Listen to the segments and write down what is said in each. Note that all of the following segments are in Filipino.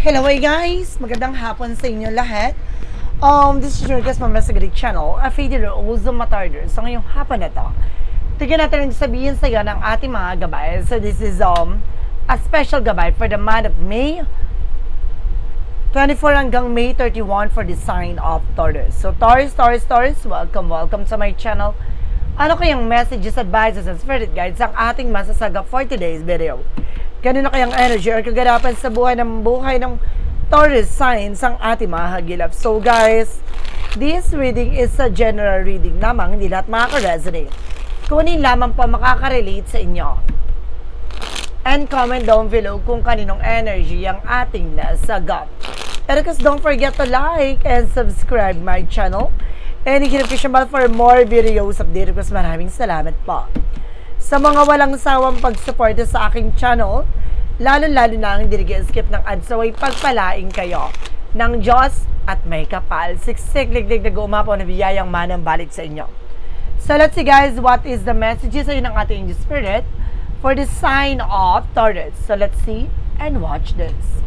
Hello guys! Magandang hapon sa inyo lahat. Um, this is your guest sa Greek Channel, a Fade Rose Matarder. So ngayong hapon na to, tignan natin ang sabihin sa iyo ng ating mga gabay. So this is um, a special gabay for the month of May 24 hanggang May 31 for the sign of Taurus. So Taurus, Taurus, Taurus, welcome, welcome to my channel. Ano kayang messages, advices, and spirit guides ang ating masasaga for today's video? Ganun kayang energy or kaganapan sa buhay ng buhay ng Taurus signs ang ating mga hagilap. So guys, this reading is a general reading lamang, hindi lahat makaka-resonate. Kunin lamang po makaka-relate sa inyo. And comment down below kung kaninong energy ang ating nasagap. And of course, don't forget to like and subscribe my channel. And hit notification bell for more videos update. Because maraming salamat po. Sa mga walang sawang pagsuporta sa aking channel, lalo-lalo na ang hindi skip ng ads, so ay pagpalaing kayo ng Diyos at may kapal. Siksik, liglig, nag-uumapaw na biyayang manang balik sa inyo. So let's see guys, what is the messages sa ng ating angel spirit for the sign of Taurus. So let's see and watch this.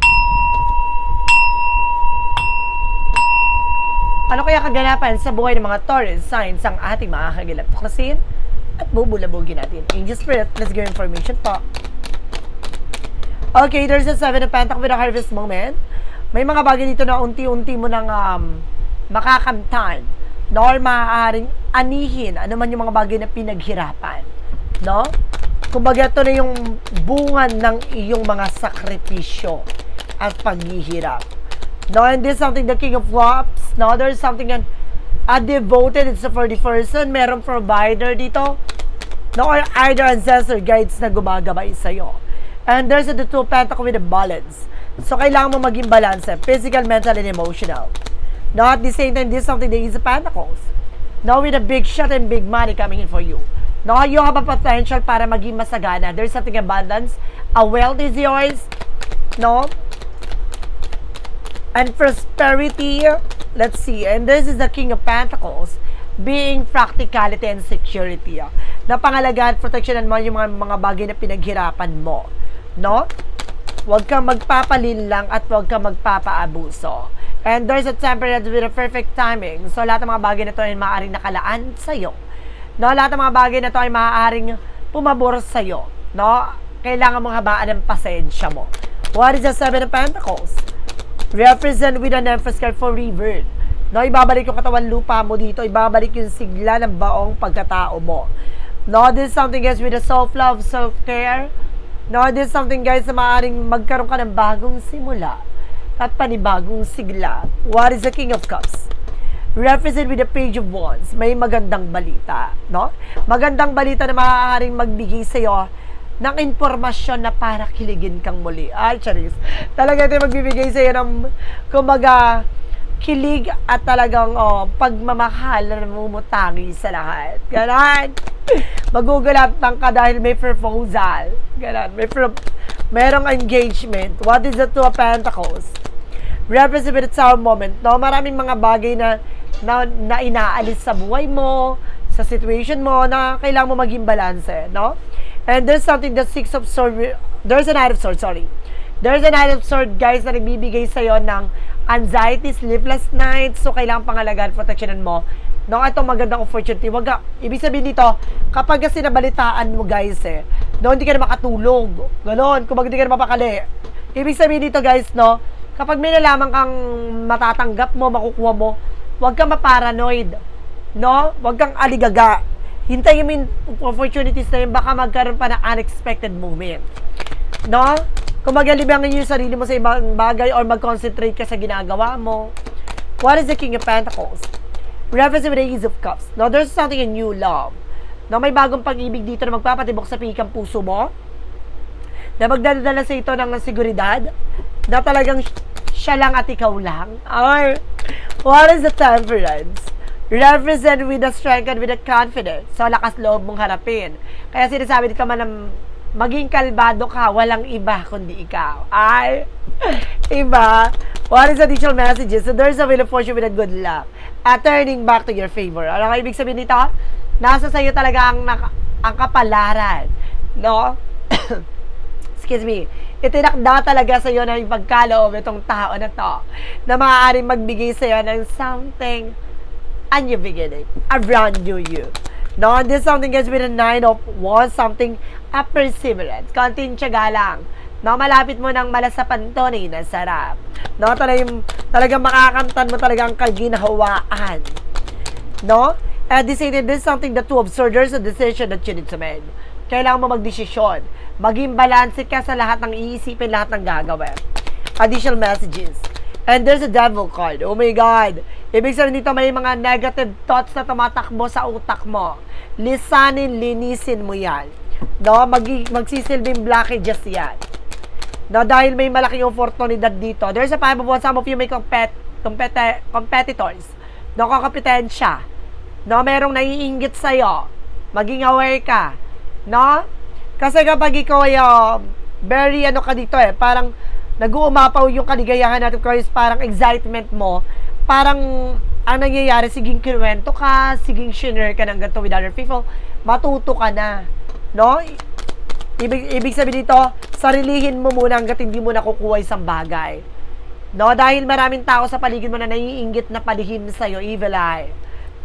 Ano kaya kaganapan sa buhay ng mga Taurus signs ang ating mga kagilap? At bubulabugin natin. Angel Spirit, let's give information po. Okay, there's a seven of pentacles with a harvest moment. May mga bagay dito na unti-unti mo nang um, makakamtan. No? Or maaaring anihin ano man yung mga bagay na pinaghirapan. No? Kumbaga ito na yung bunga ng iyong mga sakripisyo at paghihirap. No, and this is something the King of Cups. No, there's something that a devoted, it's for the person, merong provider dito. No, or either ancestor guides na gumagabay sa'yo. And there's the two pentacle with a balance. So, kailangan mo maging balance, physical, mental, and emotional. No, at the same time, this is something that is the pentacles. No, with a big shot and big money coming in for you. No, you have a potential para maging masagana. There's something abundance. A wealth is yours. No, and prosperity. Let's see. And this is the King of Pentacles being practicality and security. ah. Na pangalagaan, proteksyonan mo yung mga, mga bagay na pinaghirapan mo. No? Huwag kang magpapalin lang at huwag kang magpapaabuso. And there's a temperament with a perfect timing. So, lahat ng mga bagay na to ay maaaring nakalaan sa'yo. No? Lahat ng mga bagay na to ay maaaring pumabor sa'yo. No? Kailangan mong habaan ng pasensya mo. What is the Seven of Pentacles? Represent with an emphasis for rebirth. No, ibabalik yung katawan lupa mo dito, ibabalik yung sigla ng baong pagkatao mo. No, this is something guys with a self-love, self-care. No, this is something guys na maaaring magkaroon ka ng bagong simula at panibagong sigla. What is the King of Cups? Represent with the Page of Wands. May magandang balita, no? Magandang balita na maaaring magbigay sa iyo ng impormasyon na para kiligin kang muli. Ay, charis. Talaga ito magbibigay sa iyo ng, kumbaga, kilig at talagang oh, pagmamahal na namumutangi sa lahat. Ganon. Magugulatan ka dahil may proposal. Ganon. May pro- merong engagement. What is the Two of Pentacles? Represent our moment. No? Maraming mga bagay na, na, na inaalis sa buhay mo, sa situation mo, na kailangan mo maging balanse. No? And there's something that Six of Swords, there's an Knight of Swords, sorry. There's a Knight of Swords, guys, na nagbibigay sa'yo ng anxiety, sleepless nights, so kailangan pangalagaan, proteksyonan mo. No, ito magandang opportunity. Wag ka, ibig sabihin dito, kapag kasi nabalitaan mo, guys, eh, no, hindi ka na makatulog. Ganon, kung hindi ka na mapakali. Ibig sabihin dito, guys, no, kapag may nalaman kang matatanggap mo, makukuha mo, huwag kang maparanoid. No? Huwag kang aligaga hintayin mo yung opportunities na yun, baka magkaroon pa ng unexpected moment. No? Kung magalibangin yung sarili mo sa ibang bagay or mag-concentrate ka sa ginagawa mo. What is the King of Pentacles? Represent with the Ace of Cups. No, there's something in new love. No, may bagong pag-ibig dito na magpapatibok sa pikang puso mo. Na magdadala sa ito ng seguridad. Na talagang siya lang at ikaw lang. Or, what is the temperance? Represent with the strength and with the confidence. So, lakas loob mong harapin. Kaya sinasabi ka man na maging kalbado ka, walang iba kundi ikaw. Ay, iba. What is additional messages? So, there's a will of fortune with a good luck. At turning back to your favor. Ano ka ibig sabihin nito? Nasa sa'yo talaga ang, ang kapalaran. No? Excuse me. itinakda talaga sa iyo na yung pagkaloob itong tao na to na maaaring magbigay sa iyo ng something a new beginning, a brand new you. No, this something guys with a nine of wands, something a perseverance, konting tiyaga lang. No, malapit mo ng malasapan to na sarap. No, talagang, talagang makakamtan mo talagang kaginhawaan. No? And this, this is something that to observe, there's a decision that you need to make. Kailangan mo magdesisyon. Maging balance ka sa lahat ng iisipin, lahat ng gagawin. Additional messages. And there's a devil card. Oh my God. Ibig sabihin dito may mga negative thoughts na tumatakbo sa utak mo. Lisanin, linisin mo yan. No? Mag magsisilbing blockages yan. No? Dahil may malaking oportunidad dito. There's a five of wands. Some of you may compet compet competitors. No? Kakapitensya. No? Merong naiingit sa'yo. Maging aware ka. No? Kasi kapag ikaw ay uh, very ano ka dito eh, parang nag-uumapaw yung kaligayahan natin because parang excitement mo, parang ang nangyayari, siging kinuwento ka, siging share ka ng ganito with other people, matuto ka na. No? Ibig, ibig sabihin dito, sarilihin mo muna hanggat hindi mo nakukuha isang bagay. No? Dahil maraming tao sa paligid mo na naiinggit na palihim sa'yo, evil eye.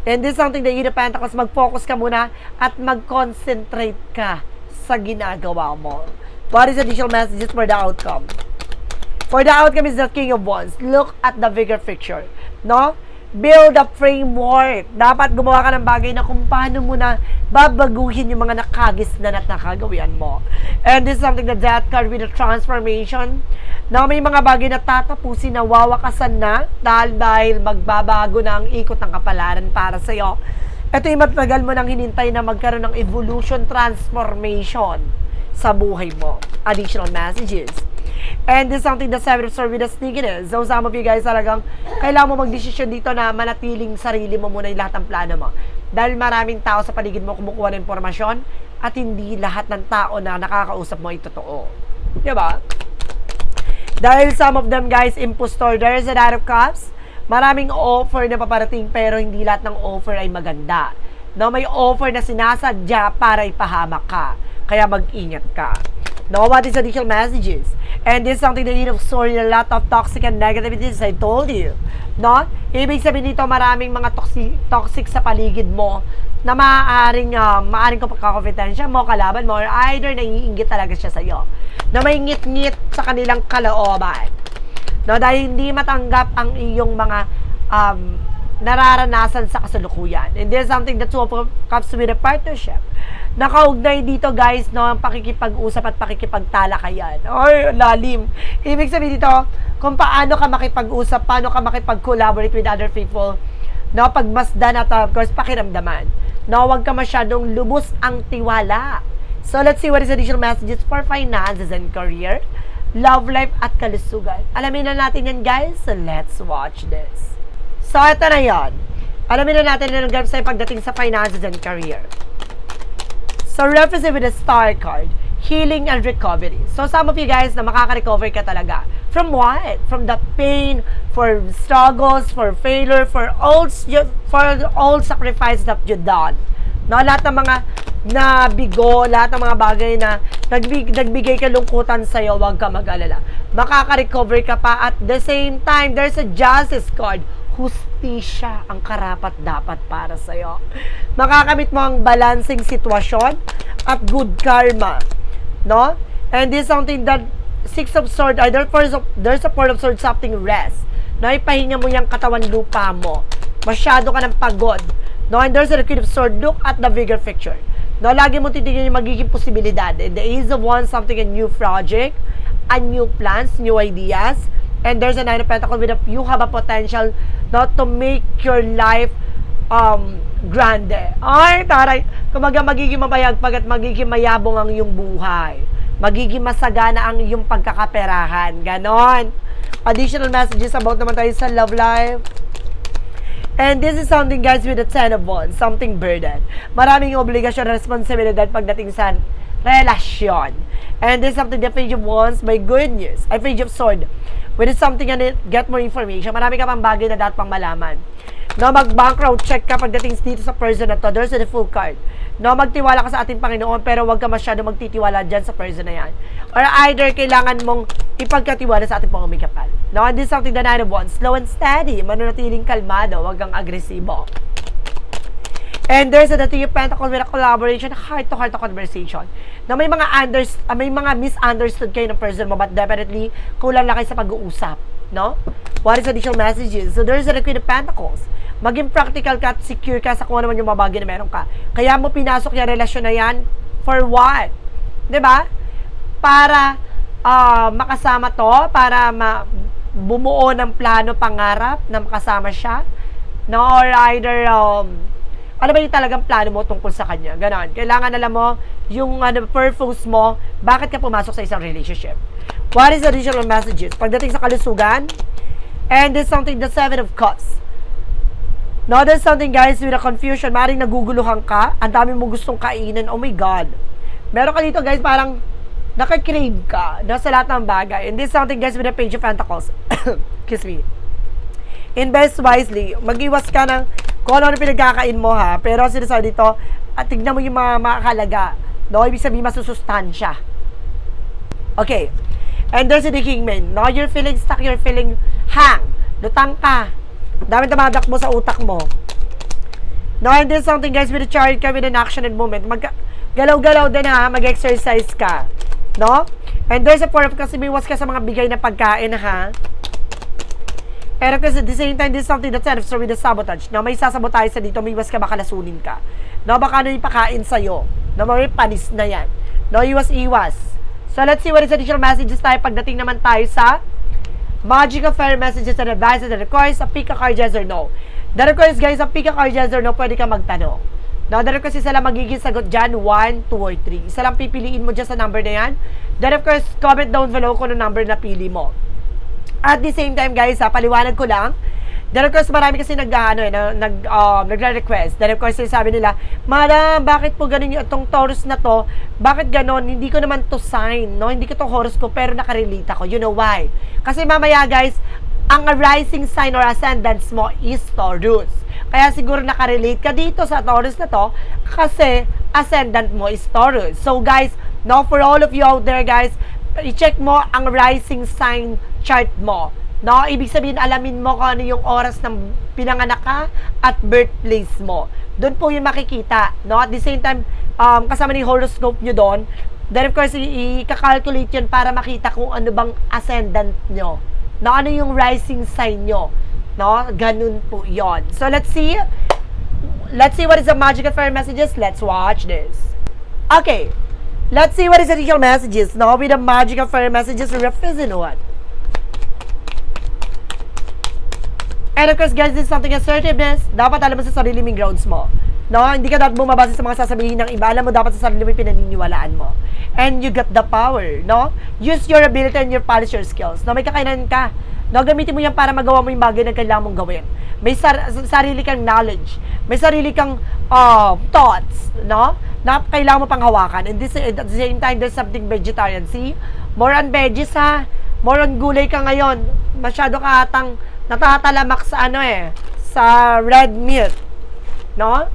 And this is something that you the Pentacles, mag-focus ka muna at mag-concentrate ka sa ginagawa mo. What is additional messages for the outcome? For the outcome is the King of Wands. Look at the bigger picture. No? Build a framework. Dapat gumawa ka ng bagay na kung paano mo na babaguhin yung mga nakagis na at nakagawian mo. And this is something that that card with a transformation. Na may mga bagay na tatapusin na wawakasan na dahil, dahil magbabago na ang ikot ng kapalaran para sa'yo. Ito yung matagal mo nang hinintay na magkaroon ng evolution transformation sa buhay mo. Additional messages. And this is something that of swords with a sneakiness. So some of you guys talagang kailangan mo magdesisyon dito na manatiling sarili mo muna yung lahat ng plano mo. Dahil maraming tao sa paligid mo kumukuha ng impormasyon at hindi lahat ng tao na nakakausap mo ay totoo. Diba? Dahil some of them guys, impostor, there is a lot of cups. Maraming offer na paparating pero hindi lahat ng offer ay maganda. No, may offer na sinasadya para ipahamak ka. Kaya mag-ingat ka. No, what is additional messages? And this is something that you sorry, a lot of toxic and negativity as I told you. No? Ibig sabihin dito, maraming mga toxic, toxic sa paligid mo na maaaring, uh, maaaring kapag-confidensya mo, kalaban mo, or either naiingit talaga siya sa'yo. Na may ngit-ngit sa kanilang kalooban. No, dahil hindi matanggap ang iyong mga um, nararanasan sa kasalukuyan. And there's something that comes with a partnership. Nakaugnay dito guys, no, ang pakikipag-usap at pakikipagtalakayan. Or lalim. Ibig sabihin dito, kung paano ka makipag-usap, paano ka makipag-collaborate with other people, no, pagmasdan at of course, pakiramdaman. No, huwag ka masyadong lubos ang tiwala. So, let's see what is additional messages for finances and career, love life at kalusugan. Alamin na natin yan guys, so let's watch this. So, ito na yon. Alamin na natin na nag sa pagdating sa finances and career. So, represent with the star card, healing and recovery. So, some of you guys na makaka-recover ka talaga. From what? From the pain, for struggles, for failure, for all, for all sacrifices that you done. No, lahat ng mga nabigo, lahat ng mga bagay na nagbig, nagbigay kalungkutan sa'yo, huwag ka mag-alala. Makaka-recover ka pa at the same time, there's a justice card hustisya ang karapat dapat para sa iyo. Makakamit mo ang balancing sitwasyon at good karma. No? And this is something that Six of Swords, either first of, there's a Four of Swords, something rest. No? Ipahinga mo yung katawan lupa mo. Masyado ka ng pagod. No? And there's a Queen of Swords, look at the bigger picture. No, lagi mo titingnan yung magiging posibilidad. And the Ace of Wands, something a new project, a new plans, new ideas, and there's a Nine of Pentacles with a, you have a potential not to make your life um, grande. Ay, taray. Kumaga magiging mabayagpag at magiging mayabong ang iyong buhay. Magiging masagana ang iyong pagkakaperahan. Ganon. Additional messages about naman tayo sa love life. And this is something guys with the Ten of Wands, something burden. Maraming obligasyon, responsibilidad pagdating sa relasyon. And this is something the Page of Wands, my good news. Ay, Page of Sword. When it's something and get more information, marami ka pang bagay na dapat pang malaman. No, mag-background check ka pagdating dito sa person na to. There's a full card. No, magtiwala ka sa ating Panginoon pero huwag ka masyado magtitiwala dyan sa person na yan. Or either kailangan mong ipagkatiwala sa ating Panginoon kapal. No, and this is something Nine of Wands. Slow and steady. Manunatiling kalmado. Huwag kang agresibo. And there's a Two of Pentacles with a collaboration, heart-to-heart conversation. Na may mga unders, ah, may mga misunderstood kayo ng person mo, but definitely, kulang lang kayo sa pag-uusap. No? What is additional messages? So there's a the Queen of Pentacles. Maging practical ka at secure ka sa kung ano man yung mga bagay na meron ka. Kaya mo pinasok yung relasyon na yan, for what? ba? Para ah, makasama to, para ma bumuo ng plano pangarap na makasama siya. No, or either um, ano ba yung talagang plano mo tungkol sa kanya? Ganon. Kailangan alam mo yung ano, purpose mo, bakit ka pumasok sa isang relationship. What is the additional messages? Pagdating sa kalusugan, and there's something, the seven of cups. No, there's something guys with a confusion. Maring naguguluhan ka, ang dami mo gustong kainin, oh my God. Meron ka dito guys, parang nakakrave ka na sa lahat ng bagay. And this something guys with a page of pentacles. Excuse me invest wisely. Mag-iwas ka ng kung ano pinagkakain mo ha. Pero sinasabi dito, at tignan mo yung mga makakalaga. No? Ibig sabihin, masusustansya. Okay. And there's a king man. No? You're feeling stuck, you're feeling hang. Lutang ka. Dami tamadak mo sa utak mo. No, and there's something guys with a chart ka with an action and movement. Mag galaw-galaw din ha, mag-exercise ka. No? And there's a four of kasi miwas ka sa mga bigay na pagkain ha. Pero kasi at the same time, this is something that's kind of with the sabotage. Na may sasabotage sa dito, may iwas ka, baka lasunin ka. No, baka ano yung pakain sa'yo. No, may panis na yan. No, iwas-iwas. So, let's see what is additional messages tayo pagdating naman tayo sa Magic of Fire Messages and Advices and requires a pick a card yes or no. The requires guys, a pick a card yes or no, pwede ka magtanong. No, the request isa lang magiging sagot dyan, 1, 2, or 3. Isa lang pipiliin mo dyan sa number na yan. Then of course, comment down below kung ano number na pili mo. At the same time, guys, ha, paliwanag ko lang, Then of course, marami kasi nag, ano, eh, na- nag, um, nagre-request. Then of course, sabi nila, Madam, bakit po ganun yung itong Taurus na to? Bakit ganon? Hindi ko naman to sign, no? Hindi ko to horoscope, pero nakarelate ako. You know why? Kasi mamaya, guys, ang rising sign or ascendance mo is Taurus. Kaya siguro nakarelate ka dito sa Taurus na to kasi ascendant mo is Taurus. So guys, no, for all of you out there guys, i-check mo ang rising sign chart mo. No, ibig sabihin alamin mo kung ano yung oras ng pinanganak ka at birthplace mo. Doon po yung makikita, no? At the same time, um, kasama ni horoscope nyo doon, then of course, i-calculate yun para makita kung ano bang ascendant nyo. No, ano yung rising sign nyo. No, ganun po yon. So, let's see. Let's see what is the magic of fire messages. Let's watch this. Okay. Let's see what is the real messages. No, with the magic of fire messages, represent what? And of course, guys, this is something assertiveness. Dapat alam mo sa sarili mong grounds mo. No, hindi ka dapat bumabase sa mga sasabihin ng iba. Alam mo dapat sa sarili mo pinaniniwalaan mo. And you got the power, no? Use your ability and your polish your skills. No, may kakayanan ka. No, gamitin mo yan para magawa mo yung bagay na kailangan mong gawin. May sar- sarili kang knowledge. May sarili kang uh, thoughts, no? Na kailangan mo pang hawakan. And this, at the same time, there's something vegetarian. See? More on veggies, ha? More on gulay ka ngayon. Masyado ka atang natatalamak sa ano eh, sa red meat. No?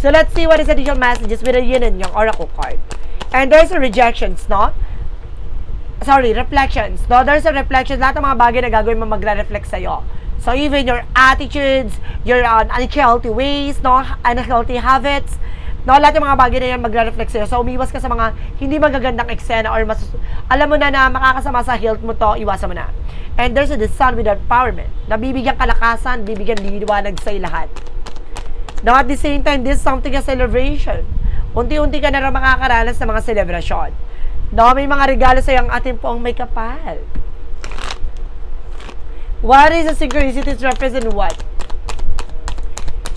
So let's see what is additional messages with the yin and yang oracle card. And there's a rejections, no? Sorry, reflections. No, there's a reflections. Lahat ng mga bagay na gagawin mo magre-reflect sa'yo. So even your attitudes, your uh, unhealthy ways, no, unhealthy habits, no, lahat ng mga bagay na yan magre-reflect sa'yo. So umiwas ka sa mga hindi magagandang eksena or mas, alam mo na na makakasama sa health mo to, iwasan mo na. And there's a sun with empowerment. Nabibigyan kalakasan, bibigyan liwanag sa'yo lahat. Now, at the same time, this is something a celebration. Unti-unti ka na rin makakaranas ng mga selebrasyon. No, may mga regalo sa ang ating poong may kapal. What is the synchronicities represent what?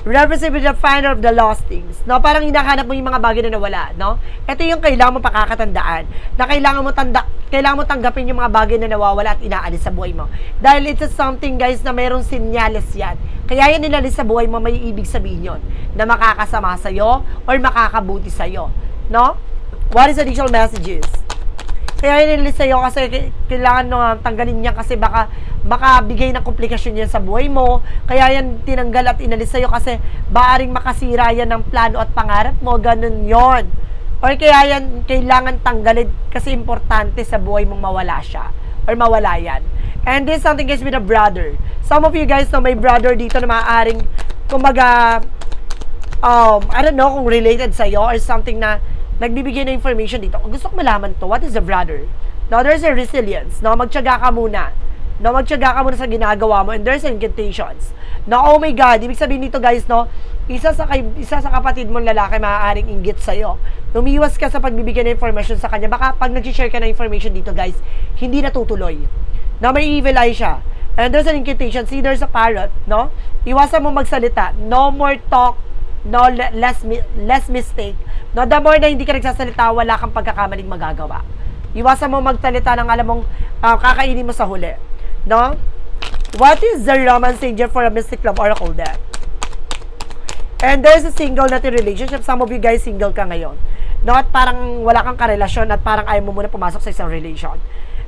Represent with the finder of the lost things. No, parang hinahanap mo yung mga bagay na nawala, no? Ito yung kailangan mo pakakatandaan. Na kailangan mo tanda, kailangan mo tanggapin yung mga bagay na nawawala at inaalis sa buhay mo. Dahil it's something guys na mayroong sinyales yan. Kaya yan nilalis sa buhay mo, may ibig sabihin yon na makakasama sa'yo or makakabuti sa'yo. No? What is additional messages? Kaya inilis sa'yo kasi kailangan no, tanggalin niya kasi baka makabigay ng komplikasyon yan sa buhay mo. Kaya yan tinanggal at inalis sa'yo kasi baaring makasira yan ng plano at pangarap mo. Ganun yon Or kaya yan kailangan tanggalin kasi importante sa buhay mong mawala siya. Or mawala yan. And this is something guys with a brother. Some of you guys know may brother dito na maaaring kumaga um, I don't know kung related sa'yo or something na nagbibigay ng information dito. Gusto ko malaman to, what is a brother? Now, there's a resilience. No, magtyaga ka muna. No, magtyaga ka muna sa ginagawa mo and there's incantations. No, oh my God, ibig sabihin nito guys, no, isa sa, kay, isa sa kapatid mong lalaki maaaring inggit sa'yo. Lumiwas ka sa pagbibigay ng information sa kanya. Baka pag nag-share ka ng information dito guys, hindi natutuloy. Na may evil eye siya. And there's an incantation. See, there's a parrot, no? Iwasan mo magsalita. No more talk, no le- less less mistake. No, the more na hindi ka nagsasalita, wala kang pagkakamaling magagawa. Iwasan mo magsalita ng alam mong ah, kakainin mo sa huli. No? What is the romance angel for a mystic love oracle deck? And there's a single natin relationship. Some of you guys single ka ngayon. No, at parang wala kang karelasyon at parang ayaw mo muna pumasok sa isang relation.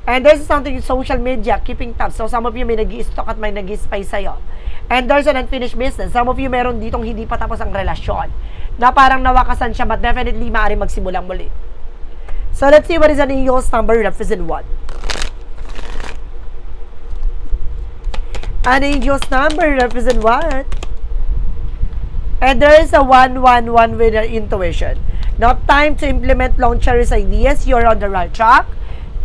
And there's something in social media, keeping tabs. So some of you may nag stalk at may nag spy sa'yo. And there's an unfinished business. Some of you meron ditong hindi pa tapos ang relasyon. Na parang nawakasan siya but definitely maaari magsimulang muli. So let's see what is an angel's number represent what. An angel's number represent what? And there is a 111 with an intuition. Now, time to implement long cherished ideas. You're on the right track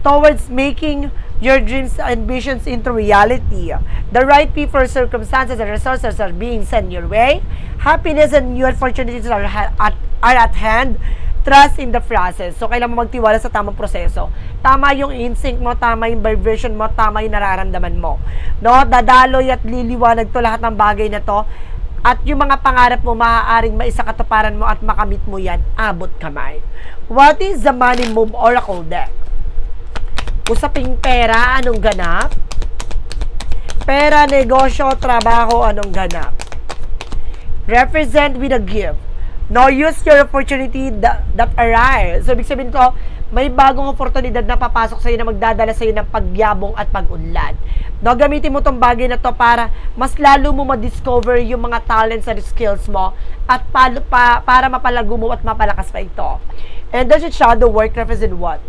towards making your dreams and visions into reality. The right people, circumstances, and resources are being sent your way. Happiness and new opportunities are, at, are at hand. Trust in the process. So, kailangan mo magtiwala sa tamang proseso. Tama yung instinct mo, tama yung vibration mo, tama yung nararamdaman mo. No? Dadaloy at liliwanag to lahat ng bagay na to. At yung mga pangarap mo, maaaring maisakatuparan mo at makamit mo yan, abot kamay. What is the money move oracle deck? Usaping pera, anong ganap? Pera, negosyo, trabaho, anong ganap? Represent with a gift. No, use your opportunity that, that arise. So, ibig sabihin ko, may bagong oportunidad na papasok sa'yo na magdadala sa'yo ng pagyabong at pag-unlad. No, gamitin mo tong bagay na to para mas lalo mo ma-discover yung mga talents and skills mo at pa, pa, para mapalago mo at mapalakas pa ito. And there's a shadow work represent what?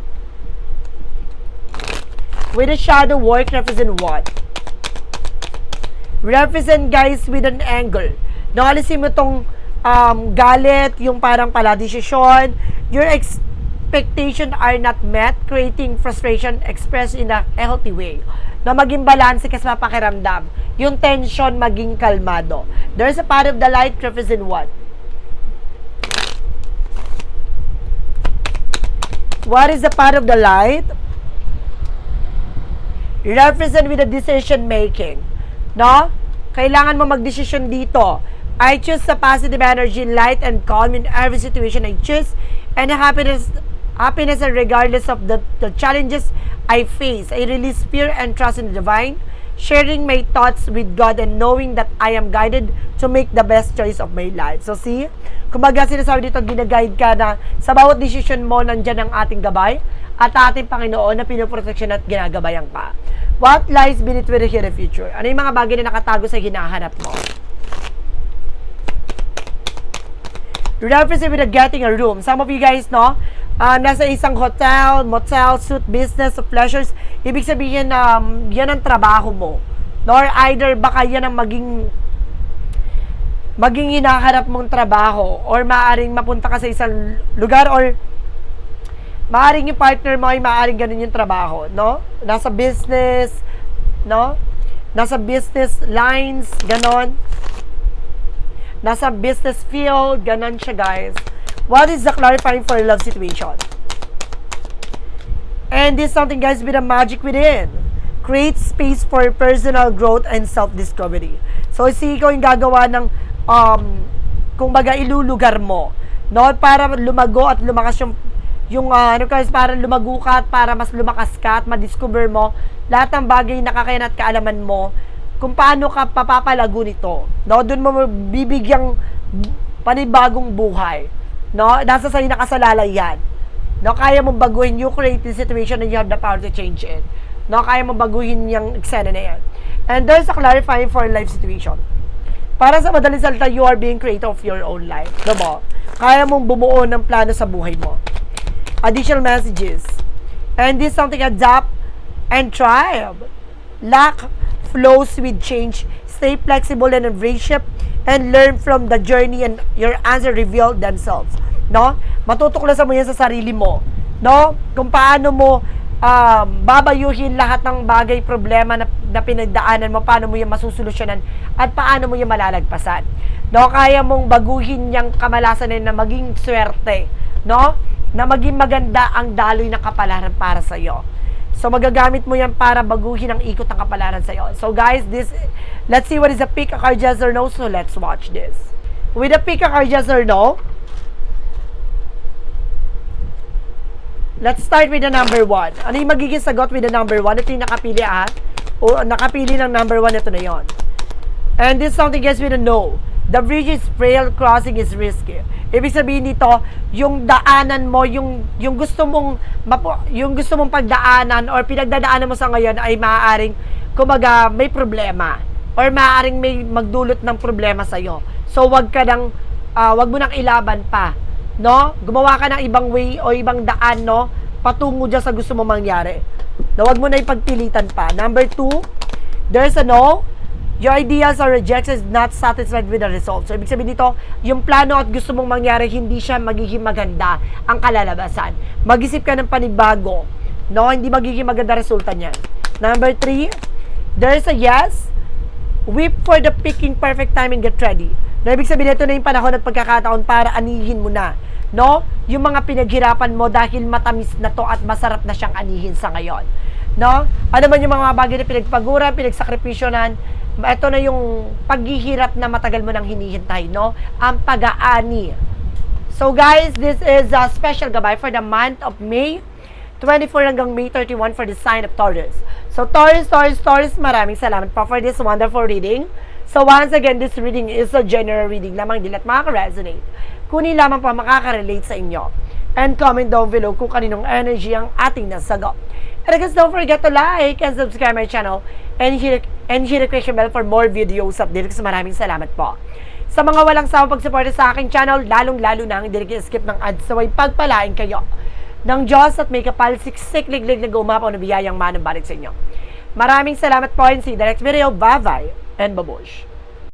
With a shadow work represent what? Represent guys with an angle. No, alisin mo tong um, galit, yung parang pala desisyon, your expectation are not met, creating frustration expressed in a healthy way. Na maging balance kasi mapakiramdam. Yung tension maging kalmado. There's a part of the light represent what? What is the part of the light? Represent with the decision making. No? Kailangan mo magdesisyon dito. I choose the positive energy, light, and calm in every situation I choose, and happiness, happiness, and regardless of the, the challenges I face. I release fear and trust in the divine, sharing my thoughts with God and knowing that I am guided to make the best choice of my life. So see, kumbaga sinasabi dito, ginaguide ka na sa bawat decision mo, nandyan ang ating gabay at ating Panginoon na pinoproteksyon at ginagabayan ka. What lies beneath with hidden future? Ano yung mga bagay na nakatago sa hinahanap mo? represent with getting a room. Some of you guys, no, uh, nasa isang hotel, motel, suit, business, of pleasures, ibig sabihin, um, yan ang trabaho mo. Nor either baka yan ang maging maging hinaharap mong trabaho or maaring mapunta ka sa isang lugar or maaring yung partner mo ay maaring ganun yung trabaho, no? Nasa business, no? Nasa business lines, ganon nasa business field, ganon siya guys. What is the clarifying for love situation? And this is something guys with a magic within. Create space for personal growth and self-discovery. So, si ikaw yung gagawa ng, um, kung baga ilulugar mo, no? Para lumago at lumakas yung, yung, uh, ano guys, para lumago ka at para mas lumakas ka at madiscover mo lahat ng bagay na kakayan at kaalaman mo kung paano ka papapalago nito. No, doon mo bibigyang panibagong buhay. No, nasa sa'yo nakasalalay yan. No, kaya mong baguhin you create the situation and you have the power to change it. No, kaya mong baguhin yung eksena na yan. And there's a clarifying for life situation. Para sa madaling salita, you are being creator of your own life. Diba? Kaya mong bumuo ng plano sa buhay mo. Additional messages. And this is something adapt and thrive. Lack flows with change. Stay flexible and embrace and learn from the journey and your answer reveal themselves. No? Matutuklasan mo yan sa sarili mo. No? Kung paano mo um, babayuhin lahat ng bagay, problema na, na pinagdaanan mo, paano mo yan masusolusyonan at paano mo yan malalagpasan. No? Kaya mong baguhin yung kamalasan na maging swerte. No? Na maging maganda ang daloy ng kapalaran para sa iyo. So magagamit mo yan para baguhin ang ikot ng kapalaran sa iyo. So guys, this let's see what is a pick a card yes or no. So let's watch this. With a pick a card yes or no, Let's start with the number one. Ano yung magiging sagot with the number one? Ito yung nakapili ah. O nakapili ng number one, ito na yon. And this something gets with a no. The bridge is frail, crossing is risky. Ibig sabihin nito, yung daanan mo, yung yung gusto mong mapo, yung gusto mong pagdaanan or pinagdadaanan mo sa ngayon ay maaaring kumaga may problema or maaaring may magdulot ng problema sa iyo. So wag ka nang ah, wag mo nang ilaban pa, no? Gumawa ka ng ibang way o ibang daan, no? Patungo dyan sa gusto mo mangyari. Na wag mo na ipagpilitan pa. Number two, there's a no. Your ideas or rejections not satisfied with the result. So, ibig sabihin dito, yung plano at gusto mong mangyari, hindi siya magiging maganda ang kalalabasan. Mag-isip ka ng panibago. No? Hindi magiging maganda resulta niyan. Number three, there's a yes. Weep for the picking perfect time and get ready. Na ibig sabihin ito na yung panahon at pagkakataon para anihin mo na. No? Yung mga pinaghirapan mo dahil matamis na to at masarap na siyang anihin sa ngayon. No? Ano man yung mga bagay na pinagpaguran, pinagsakripisyonan, ito na yung paghihirap na matagal mo nang hinihintay, no? Ang pag-aani. So guys, this is a special gabay for the month of May 24 hanggang May 31 for the sign of Taurus. So Taurus, Taurus, Taurus, maraming salamat po for this wonderful reading. So once again, this reading is a general reading lamang din at makaka-resonate. Kunin lamang ang makaka-relate sa inyo. And comment down below kung kaninong energy ang ating nasagot. And guys, don't forget to like and subscribe my channel and hit, and hit the question bell for more videos updates. Maraming salamat po. Sa mga walang sawang pagsuporta sa aking channel, lalong-lalo na ang skip ng ads sa way pagpalain kayo ng Diyos at may kapal siksik liglig na gumapaw na biyayang manang sa inyo. Maraming salamat po and see the next video. Bye-bye and babush.